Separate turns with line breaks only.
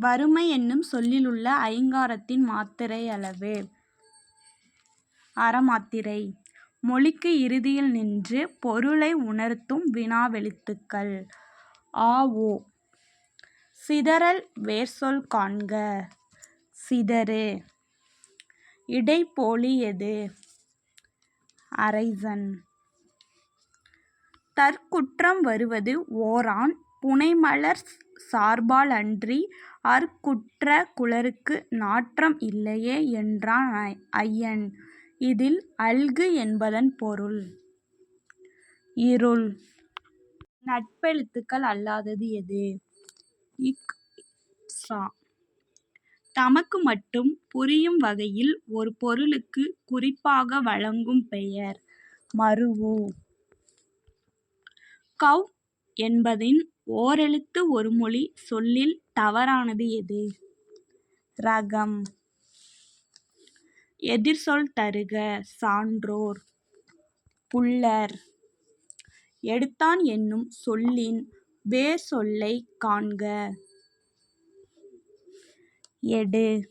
வறுமை என்னும் சொல்லிலுள்ள ஐங்காரத்தின் மாத்திரையளவு. அறமாத்திரை. மொழிக்கு இறுதியில் நின்று பொருளை உணர்த்தும் வினாவெழுத்துக்கள். அ ஒ. சிதறல் வேர்சொல் காண்க. சிதறு. இடைப்போலி எது? அரைசன். தற்குற்றம் வருவது ஓரான் புனைமலர் சார்பால் அன்றி அற்குற்ற குழற்கு நாற்றம் இல்லையே என்றான் ஐயன். இதில் அல்கு என்பதன் பொருள். இருள். நட்பெழுத்துக்கள் அல்லாதது எது? இக் ச. தமக்கு மட்டும் புரியும் வகையில் ஒரு பொருளுக்கு குறிப்பாக வழங்கும் பெயர். மருவு கவ் என்பதின் ஓரெழுத்து ஒரு மொழி சொல்லில் தவறானது எது? ரகம். எதிர்சொல் தருக சான்றோர். புல்லர். எடுத்தான் என்னும் சொல்லின் வேர் சொல்லை காண்க. எடு.